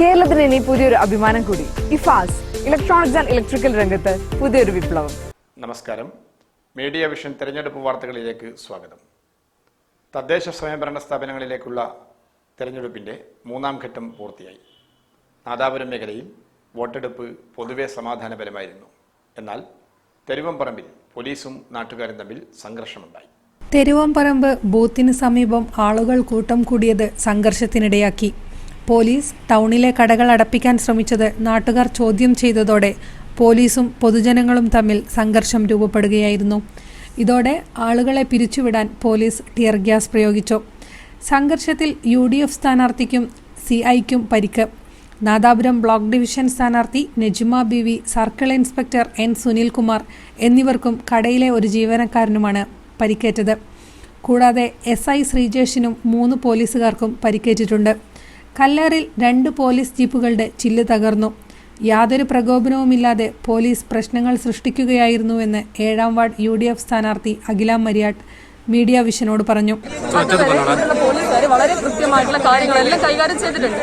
കേരളത്തിന് ഇനി പുതിയൊരു അഭിമാനം കൂടി. ഇഫാസ് ഇലക്ട്രോണിക്സ് ആൻഡ് ഇലക്ട്രിക്കൽ രംഗത്ത് പുതിയൊരു വിപ്ലവം. നമസ്കാരം. മീഡിയ വിഷൻ തെരഞ്ഞെടുപ്പ് വാർത്തകളിലേക്ക് സ്വാഗതം. തദ്ദേശ സ്വയംഭരണ സ്ഥാപനങ്ങളിലേക്കുള്ള തെരഞ്ഞെടുപ്പിന്റെ മൂന്നാം ഘട്ടം പൂർത്തിയായി. നാദാപുരം മേഖലയിൽ വോട്ടെടുപ്പ് പൊതുവെ സമാധാനപരമായിരുന്നു. എന്നാൽ തെരുവംപറമ്പിൽ പോലീസും നാട്ടുകാരും തമ്മിൽ സംഘർഷമുണ്ടായി. തെരുവംപറമ്പ് ബൂത്തിന് സമീപം ആളുകൾ കൂട്ടം കൂടിയത് സംഘർഷത്തിനിടയാക്കി. പോലീസ് ടൗണിലെ കടകൾ അടപ്പിക്കാൻ ശ്രമിച്ചത് നാട്ടുകാർ ചോദ്യം ചെയ്തതോടെ പോലീസും പൊതുജനങ്ങളും തമ്മിൽ സംഘർഷം രൂപപ്പെടുകയായിരുന്നു. ഇതോടെ ആളുകളെ പിരിച്ചുവിടാൻ പോലീസ് ടിയർ ഗ്യാസ് പ്രയോഗിച്ചു. സംഘർഷത്തിൽ യു ഡി എഫ് സ്ഥാനാർത്ഥിക്കും സി ഐക്കും പരിക്ക്. നാദാപുരം ബ്ലോക്ക് ഡിവിഷൻ സ്ഥാനാർത്ഥി Najima Beevi circle inspector N Sunilkumar എന്നിവർക്കും കടയിലെ ഒരു ജീവനക്കാരനുമാണ് പരിക്കേറ്റത്. കൂടാതെ എസ് ഐ ശ്രീജേഷിനും മൂന്ന് പോലീസുകാർക്കും പരിക്കേറ്റിട്ടുണ്ട്. കല്ലേറിൽ രണ്ട് പോലീസ് ജീപ്പുകളുടെ ചില്ല് തകർന്നു. യാതൊരു പ്രകോപനവുമില്ലാതെ പോലീസ് പ്രശ്നങ്ങൾ സൃഷ്ടിക്കുകയായിരുന്നുവെന്ന് ഏഴാം വാർഡ് യു ഡി എഫ് സ്ഥാനാർത്ഥി അഖില മരിയാട്ട് മീഡിയ വിഷനോട് പറഞ്ഞു. പോലീസുകാർ വളരെ കൃത്യമായിട്ടുള്ള കാര്യങ്ങളെല്ലാം കൈകാര്യം ചെയ്തിട്ടുണ്ട്.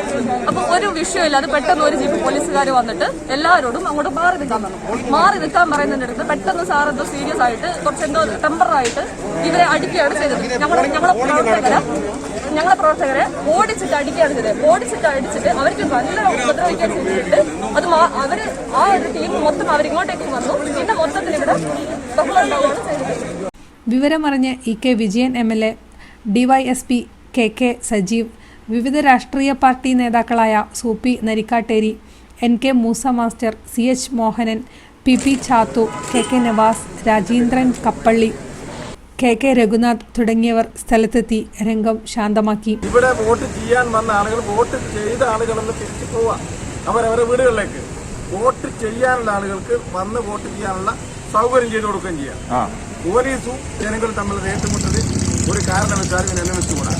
അപ്പൊ ഒരു വിഷയമില്ലാതെ പെട്ടെന്ന് ഒരു ജീപ്പ് പോലീസുകാർ വന്നിട്ട് എല്ലാവരോടും അങ്ങോട്ട് മാറി നിൽക്കാൻ പറഞ്ഞു. മാറി നിൽക്കാൻ പറയുന്നതിന്റെ അടുത്ത് പെട്ടെന്ന് സാർ എന്തോ സീരിയസ് ആയിട്ട് കുറച്ച് എന്തോ ടെമ്പർ ഇവരെ അടിക്കുകയാണ് ചെയ്തത്. ഞങ്ങളുടെ ഞങ്ങളുടെ പ്രവർത്തകരെ ഞങ്ങളെ പ്രവർത്തകരെ ഓടിച്ചിട്ട് അടിക്കുകയാണ് ചെയ്തത്. ഓടിച്ചിട്ട് അടിച്ചിട്ട് അവർക്ക് നല്ല ഉപദ്രവിക്കാൻ ചെയ്തിട്ട് അത് അവർ ആ ഒരു ടീം മൊത്തം അവരിങ്ങോട്ടേക്ക് വന്നു. പിന്നെ മൊത്തത്തിൽ ഇവിടെ വിവരമറിഞ്ഞ് E K Vijayan M L A DYSP K K Sajeev വിവിധ രാഷ്ട്രീയ പാർട്ടി നേതാക്കളായ Soopy Narikkatteri N K Moosa master C H Mohanan P P Chathu K K Navas Rajeendran Kappally K K Raghunath തുടങ്ങിയവർ സ്ഥലത്തെത്തി രംഗം ശാന്തമാക്കി. ഇവിടെ vote ചെയ്യാൻ വന്ന ആളുകൾ വോട്ട് ചെയ്ത ആളുകളൊന്ന് തിരിച്ചു പോവാ. അവരവരുടെ വീടുകളിലേക്ക്. വോട്ട് ചെയ്യാനുള്ള ആളുകൾക്ക് വന്ന് വോട്ട് ചെയ്യാനുള്ള സൗകര്യം ചെയ്തു കൊടുക്കുകയും ചെയ്യാം. പോലീസും ജനങ്ങളും തമ്മിൽ ഏറ്റുമുട്ടത് ഒരു കാരണവശാലും ഇതിനെ അനുവദിച്ചുകൂടാ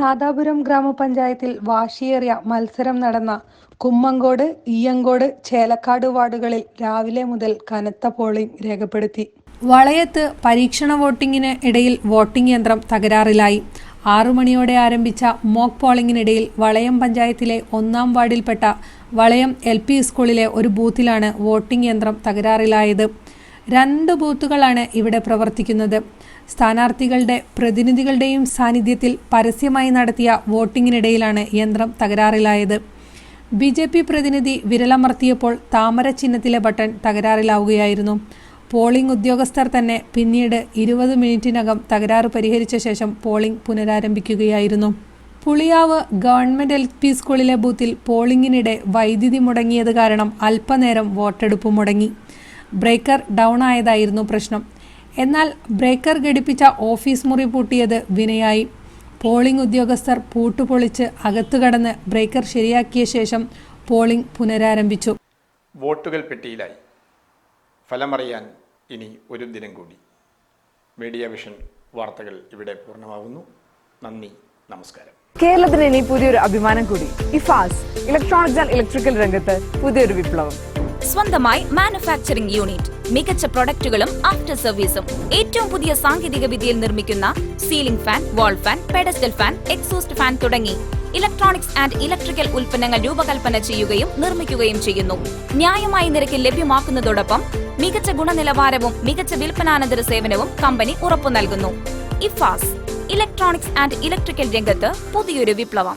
നാദാപുരം ഗ്രാമപഞ്ചായത്തിൽ വാശിയേറിയ മത്സരം നടന്ന കുമ്മങ്കോട് ഈയങ്കോട് ചേലക്കാട് വാർഡുകളിൽ രാവിലെ മുതൽ കനത്ത പോളിംഗ് രേഖപ്പെടുത്തി. വളയത്ത് പരീക്ഷണ വോട്ടിംഗിന് ഇടയിൽ വോട്ടിംഗ് യന്ത്രം തകരാറിലായി. ആറു മണിയോടെ ആരംഭിച്ച മോക്ക് പോളിംഗിനിടയിൽ വളയം പഞ്ചായത്തിലെ ഒന്നാം വാർഡിൽപ്പെട്ട വളയം എൽ സ്കൂളിലെ ഒരു ബൂത്തിലാണ് വോട്ടിംഗ് യന്ത്രം തകരാറിലായത്. രണ്ട് ബൂത്തുകളാണ് ഇവിടെ പ്രവർത്തിക്കുന്നത്. സ്ഥാനാർത്ഥികളുടെ പ്രതിനിധികളുടെയും സാന്നിധ്യത്തിൽ പരസ്യമായി നടത്തിയ വോട്ടിങ്ങിനിടയിലാണ് യന്ത്രം തകരാറിലായത്. ബി ജെ പി പ്രതിനിധി വിരലമർത്തിയപ്പോൾ താമര ചിഹ്നത്തിലെ ബട്ടൺ തകരാറിലാവുകയായിരുന്നു. പോളിംഗ് ഉദ്യോഗസ്ഥർ തന്നെ പിന്നീട് ഇരുപത് മിനിറ്റിനകം തകരാറ് പരിഹരിച്ച ശേഷം പോളിംഗ് പുനരാരംഭിക്കുകയായിരുന്നു. പുളിയാവ് ഗവൺമെന്റ് എൽ പി സ്കൂളിലെ ബൂത്തിൽ പോളിംഗിനിടെ വൈദ്യുതി മുടങ്ങിയത് കാരണം അല്പനേരം വോട്ടെടുപ്പ് മുടങ്ങി. ബ്രേക്കർ ഡൗൺ ആയതായിരുന്നു പ്രശ്നം. എന്നാൽ ബ്രേക്കർ ഘടിപ്പിച്ച ഓഫീസ് മുറി പൂട്ടിയത് വിനയായി. പോളിംഗ് ഉദ്യോഗസ്ഥർ പൂട്ടുപൊളിച്ച് അകത്തു കടന്ന് ബ്രേക്കർ ശരിയാക്കിയ ശേഷം പോളിംഗ് പുനരാരംഭിച്ചു. വോട്ടുകൾ പെട്ടിയിലായി. ഫലമറിയാൻ ഇനി ഒരു ദിനം കൂടി. മീഡിയ വിഷൻ വാർത്തകൾ ഇവിടെ പൂർണമാകുന്നു നന്ദി നമസ്കാരം. കേരളത്തിന് ഇനി പുതിയൊരു അഭിമാനം കൂടി. ഇഫാസ് ഇലക്ട്രോണിക്സ് ആൻഡ് ഇലക്ട്രിക്കൽ രംഗത്ത് പുതിയൊരു വിപ്ലവം. സ്വന്തമായി മാനുഫാക്ചറിംഗ് യൂണിറ്റ് മികച്ച പ്രൊഡക്റ്റുകളും ആഫ്റ്റർ സർവീസും ഏറ്റവും പുതിയ സാങ്കേതിക വിദ്യയിൽ നിർമ്മിക്കുന്ന ceiling fan wall fan pedestal fan exhaust fan തുടങ്ങി ഇലക്ട്രോണിക്സ് ആൻഡ് ഇലക്ട്രിക്കൽ ഉൽപ്പന്നങ്ങൾ രൂപകൽപ്പന ചെയ്യുകയും നിർമ്മിക്കുകയും ചെയ്യുന്നു. ന്യായമായ നിരക്കിൽ ലഭ്യമാക്കുന്നതോടൊപ്പം മികച്ച ഗുണനിലവാരവും മികച്ച വിൽപ്പനാനന്തര സേവനവും കമ്പനി ഉറപ്പു നൽകുന്നു ഇഫാസ് ഇലക്ട്രോണിക്സ് ആൻഡ് ഇലക്ട്രിക്കൽ രംഗത്ത് പുതിയൊരു വിപ്ലവം.